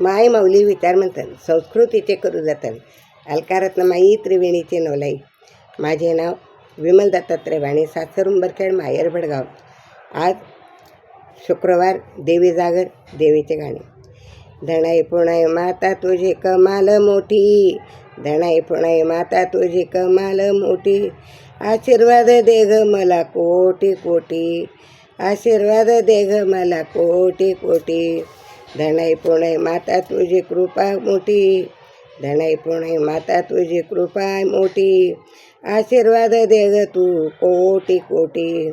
माय माऊली विचार म्हणतात संस्कृतीचे करू जातात. अलकारत्न माई त्रिवेणीचे नवलाई. माझे नाव विमल दत्तात्रय वाणी सासर उंबरखेड भडगाव. आज शुक्रवार देवी जागर देवीचे गाणे. धणाई पुणाई माता तुझी कमाल मोठी. धणाई पुणाई माता तुझी कमाल मोठी. आशीर्वाद दे ग मला कोटी कोटी. आशीर्वाद दे ग मला कोटी कोटी. धणाई पुणाई माता तुझी कृपा मोठी. धणाई पुणाई माता तुझी कृपा मोठी. आशीर्वाद दे ग तू कोटी कोटी.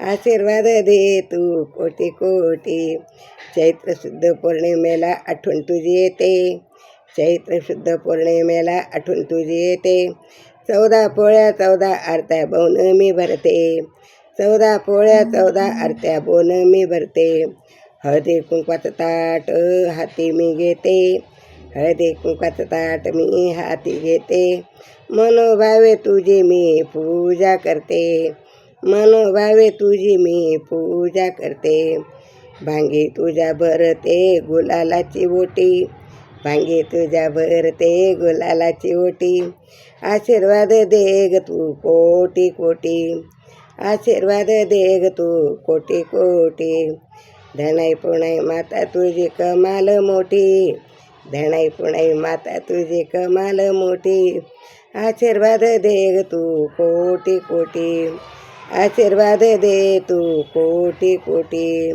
आशीर्वाद दे तू कोटी कोटी. चैत्र शुद्ध पौर्णिमेला आठवण तुझी येते. चैत्र शुद्ध पौर्णिमेला आठवण तुझी येते. चौदा पोळ्या चौदा आरत्या बोन मी भरते. चौदा पोळ्या चौदा आरत्या बोन मी भरते. हळदी कुंकवाचं ताट हाती मी घेते. हळदी कुंकवाचं ताट मी हाती घेते. मनोभावे तुझी मी पूजा करते. मनोभावे तुझी मी पूजा करते. भांगी तुझ्या भरते गुलालाची ओटी. भांगी तुझ्या भरते गुलालाची ओटी. आशीर्वाद दे ग तू कोटी कोटी. आशीर्वाद दे ग तू कोटी कोटी. धनाई पुणाई माता तुझी कमाल मोठी. धनाई पुणाई माता तुझी कमाल मोठी. आशीर्वाद दे ग तू कोटी कोटी. आशीर्वाद दे तू कोटी कोटी.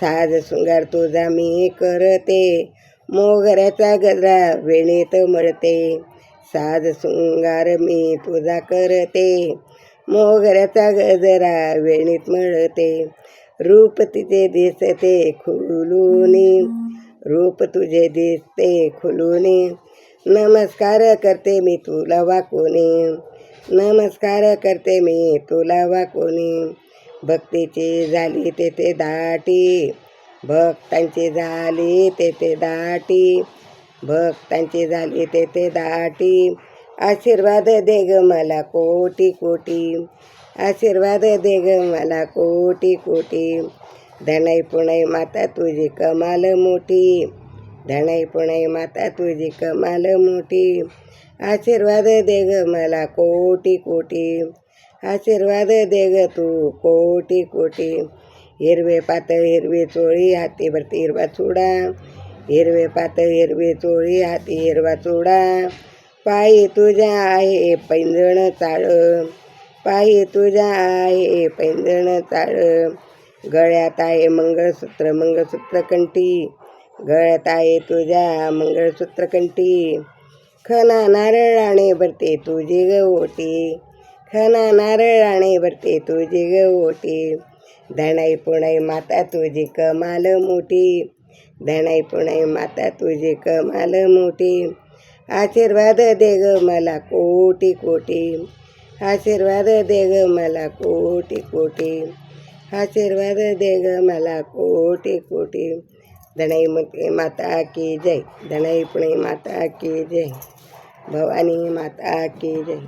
साज शृंगार तुझा मी करते. मोगऱ्याचा गजरा वेणीत मळते साज शृंगार मी तुझा करते. मोगऱ्याचा गजरा वेणीत मळते रूप तिचे दिसते खुलूनी। रूप तुझे दिसते खुलूनी। नमस्कार करते मी तुला वाकोनी। नमस्कार करते मी तुला वाकोनी। भक्तीची झाली तेथे दाटी। भक्तांची झाली तेथे दाटी। भक्तांची झाली तेथे दाटी। आशीर्वाद दे ग मला कोटी कोटी। आशीर्वाद दे ग मला कोटी कोटी. धनाई पुणाई माता तुझी कमाल मोठी. धनाई पुणई माता तुझी कमाल मोठी. आशीर्वाद दे ग मला कोटी कोटी. आशीर्वाद दे ग तू कोटी कोटी. हिरवे पातळ हिरवी चोळी हाती भरती हिरवा चुडा. हिरवे पातळ हिरवी चोळी हाती हिरवा चुडा. पायी तुझ्या आहे पैंजण चाळ. पायी तुझ्या आहे पैंजण चाळ गळ्यात आहे मंगळसूत्र मंगळसूत्र कंठी. गळ्यात आहे तुझ्या मंगळसूत्र कंठी. खना नारळाने भरते तुझी गवटी. ओटी खना नारळाने भरते तुझी गवटी. ओटी धणाई पुणाई माता तुझी कमाल मोठी. धणाई पुणाई माता तुझी कमाल मोठी. आशीर्वाद दे ग मला कोटी कोटी. आशीर्वाद दे ग मला कोटी कोटी. आशीर्वाद दे ग मला कोटी कोटी. दणाई मते माता की जय. धणाई पुणे माता की जय. भवानी माता की जय.